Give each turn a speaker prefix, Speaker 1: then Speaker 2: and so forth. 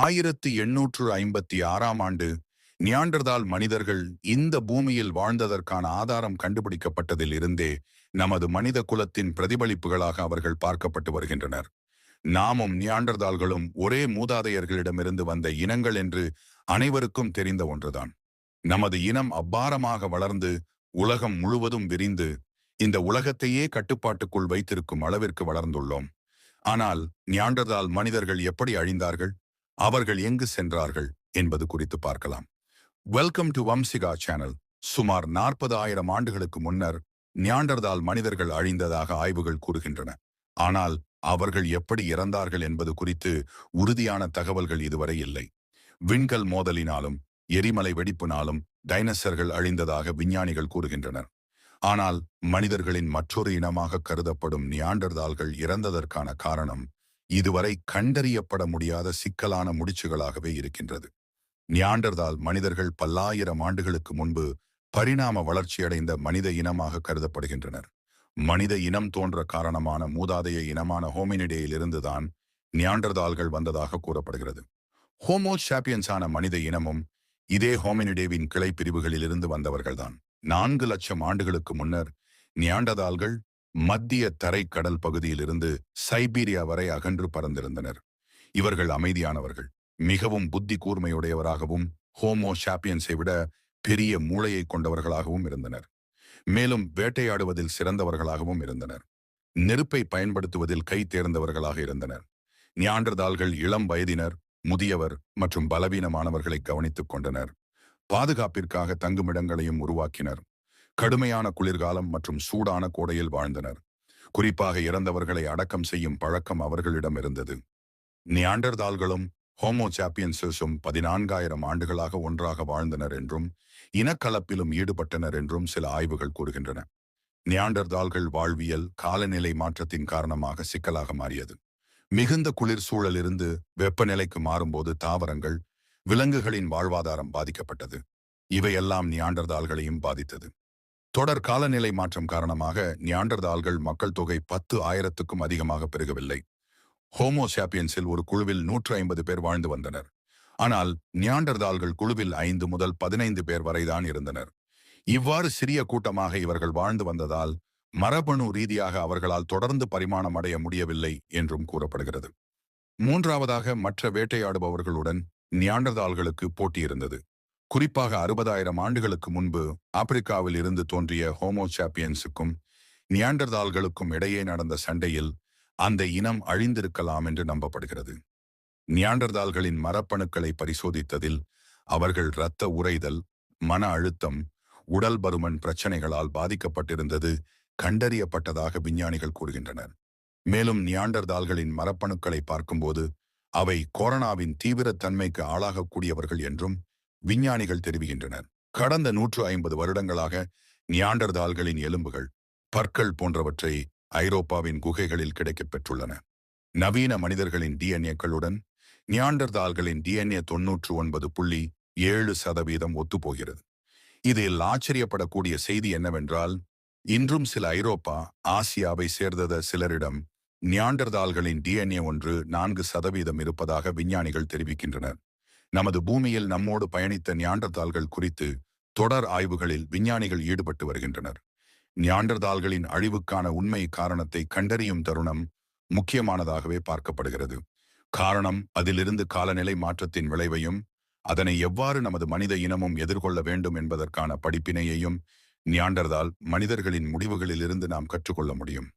Speaker 1: ஆயிரத்து எண்ணூற்று ஐம்பத்தி ஆறாம் ஆண்டு நியாண்டர்தால் மனிதர்கள் இந்த பூமியில் வாழ்ந்ததற்கான ஆதாரம் கண்டுபிடிக்கப்பட்டதில் இருந்தே நமது மனித குலத்தின் பிரதிபலிப்புகளாக அவர்கள் பார்க்கப்பட்டு வருகின்றனர். நாமும் நியாண்டர்தால்களும் ஒரே மூதாதையர்களிடமிருந்து வந்த இனங்கள் என்று அனைவருக்கும் தெரிந்த ஒன்றுதான். நமது இனம் அப்பாரமாக வளர்ந்து உலகம் முழுவதும் விரிந்து இந்த உலகத்தையே கட்டுப்பாட்டுக்குள் வைத்திருக்கும் அளவிற்கு வளர்ந்துள்ளோம். ஆனால் நியாண்டர்தால் மனிதர்கள் எப்படி அழிந்தார்கள்? அவர்கள் எங்கு சென்றார்கள் என்பது குறித்து பார்க்கலாம். வெல்கம் டு வம்சிகா சேனல் சுமார் நாற்பது ஆயிரம் ஆண்டுகளுக்கு முன்னர் நியாண்டர்தால் மனிதர்கள் அழிந்ததாக ஆய்வுகள் கூறுகின்றன. ஆனால் அவர்கள் எப்படி இறந்தார்கள் என்பது குறித்து உறுதியான தகவல்கள் இதுவரை இல்லை. விண்கல் மோதலினாலும் எரிமலை வெடிப்பினாலும் டைனசர்கள் அழிந்ததாக விஞ்ஞானிகள் கூறுகின்றனர். ஆனால் மனிதர்களின் மற்றொரு இனமாக கருதப்படும் நியாண்டர்தால்கள் இறந்ததற்கான காரணம் இதுவரை கண்டறியப்பட முடியாத சிக்கலான முடிச்சுகளாகவே இருக்கின்றது. நியாண்டர்தால் மனிதர்கள் பல்லாயிரம் ஆண்டுகளுக்கு முன்பு பரிணாம வளர்ச்சியடைந்த மனித இனமாக கருதப்படுகின்றனர். மனித இனம் தோன்ற காரணமான மூதாதைய இனமான ஹோமினிடேயிலிருந்துதான் நியாண்டர்தால்கள் வந்ததாக கூறப்படுகிறது. ஹோமோ சாப்பியன்ஸான மனித இனமும் இதே ஹோமினிடேவின் கிளை பிரிவுகளிலிருந்து வந்தவர்கள்தான். நான்கு லட்சம் ஆண்டுகளுக்கு முன்னர் நியாண்டதால்கள் மத்திய தரைக்கடல் கடல் பகுதியிலிருந்து சைபீரியா வரை அகன்று பறந்திருந்தனர். இவர்கள் அமைதியானவர்கள். மிகவும் புத்தி கூர்மையுடையவராகவும் ஹோமோ சாப்பியன்ஸை விட பெரிய மூளையை கொண்டவர்களாகவும் இருந்தனர். மேலும் வேட்டையாடுவதில் சிறந்தவர்களாகவும் இருந்தனர். நெருப்பை பயன்படுத்துவதில் கை தேர்ந்தவர்களாக இருந்தனர். நியாண்டர்தால்கள் இளம் வயதினர் முதியவர் மற்றும் பலவீனமானவர்களை கவனித்துக் கொண்டனர். பாதுகாப்பிற்காக தங்குமிடங்களையும் உருவாக்கினர். கடுமையான குளிர்காலம் மற்றும் சூடான கோடையில் வாழ்ந்தனர். குறிப்பாக இறந்தவர்களை அடக்கம் செய்யும் பழக்கம் அவர்களிடம் இருந்தது. நியாண்டர்தால்களும் ஹோமோ சாப்பியன்சஸும் பதினான்காயிரம் ஆண்டுகளாக ஒன்றாக வாழ்ந்தனர் என்றும் இனக்கலப்பிலும் ஈடுபட்டனர் என்றும் சில ஆய்வுகள் கூறுகின்றன. நியாண்டர்தால்கள் வாழ்வியல் காலநிலை மாற்றத்தின் காரணமாக சிக்கலாக மாறியது. மிகுந்த குளிர் சூழலிருந்து வெப்பநிலைக்கு மாறும்போது தாவரங்கள் விலங்குகளின் வாழ்வாதாரம் பாதிக்கப்பட்டது. இவையெல்லாம் நியாண்டர்தால்களையும் பாதித்தது. தொடர் காலநிலை மாற்றம் காரணமாக நியாண்டர்தால்கள் மக்கள் தொகை பத்து ஆயிரத்துக்கும் அதிகமாக பெருகவில்லை. ஹோமோ சாப்பியன்ஸில் ஒரு குழுவில் நூற்று ஐம்பது பேர் வாழ்ந்து வந்தனர். ஆனால் நியாண்டர்தால்கள் குழுவில் ஐந்து முதல் பதினைந்து பேர் வரைதான் இருந்தனர். இவ்வாறு சிறிய கூட்டமாக இவர்கள் வாழ்ந்து வந்ததால் மரபணு ரீதியாக அவர்களால் தொடர்ந்து பரிமாணம் அடைய முடியவில்லை என்றும் கூறப்படுகிறது. மூன்றாவதாக மற்ற வேட்டையாடுபவர்களுடன் நியாண்டர்தால்களுக்கு போட்டியிருந்தது. குறிப்பாக அறுபதாயிரம் ஆண்டுகளுக்கு முன்பு ஆப்பிரிக்காவில் இருந்து தோன்றிய ஹோமோ சாப்பியன்ஸுக்கும் நியாண்டர்தால்களுக்கும் இடையே நடந்த சண்டையில் அந்த இனம் அழிந்திருக்கலாம் என்று நம்பப்படுகிறது. நியாண்டர்தால்களின் மரப்பணுக்களை பரிசோதித்ததில் அவர்கள் இரத்த உறைதல் மன அழுத்தம் உடல் பருமன் பிரச்சனைகளால் பாதிக்கப்பட்டிருந்தது கண்டறியப்பட்டதாக விஞ்ஞானிகள் கூறுகின்றனர். மேலும் நியாண்டர்தால்களின் மரப்பணுக்களை பார்க்கும்போது அவை கொரோனாவின் தீவிரத்தன்மைக்கு ஆளாகக்கூடியவர்கள் என்றும் விஞ்ஞானிகள் தெரிவிக்கின்றனர். கடந்த நூற்று ஐம்பது வருடங்களாக நியாண்டர்தால்களின் எலும்புகள் பற்கள் போன்றவற்றை ஐரோப்பாவின் குகைகளில் கிடைக்கப் பெற்றுள்ளன. நவீன மனிதர்களின் டிஎன்ஏக்களுடன் நியாண்டர்தால்களின் டிஎன்ஏ தொன்னூற்று ஒன்பது புள்ளி ஏழு சதவீதம் ஒத்துப்போகிறது. இதில் ஆச்சரியப்படக்கூடிய செய்தி என்னவென்றால் இன்றும் சில ஐரோப்பா ஆசியாவை சேர்ந்தத சிலரிடம் நியாண்டர்தால்களின் டிஎன்ஏ ஒன்று நான்கு சதவீதம் இருப்பதாக விஞ்ஞானிகள் தெரிவிக்கின்றனர். நமது பூமியில் நம்மோடு பயணித்த நியாண்டர்தால்கள் குறித்து தொடர் ஆய்வுகளில் விஞ்ஞானிகள் ஈடுபட்டு வருகின்றனர். நியாண்டர்தால்களின் அழிவுக்கான உண்மை காரணத்தை கண்டறியும் தருணம் முக்கியமானதாகவே பார்க்கப்படுகிறது. காரணம் அதிலிருந்து காலநிலை மாற்றத்தின் விளைவையும் அதனை எவ்வாறு நமது மனித இனமும் எதிர்கொள்ள வேண்டும் என்பதற்கான படிப்பினையையும் நியாண்டர்தால் மனிதர்களின் முடிவுகளிலிருந்து நாம் கற்றுக்கொள்ள முடியும்.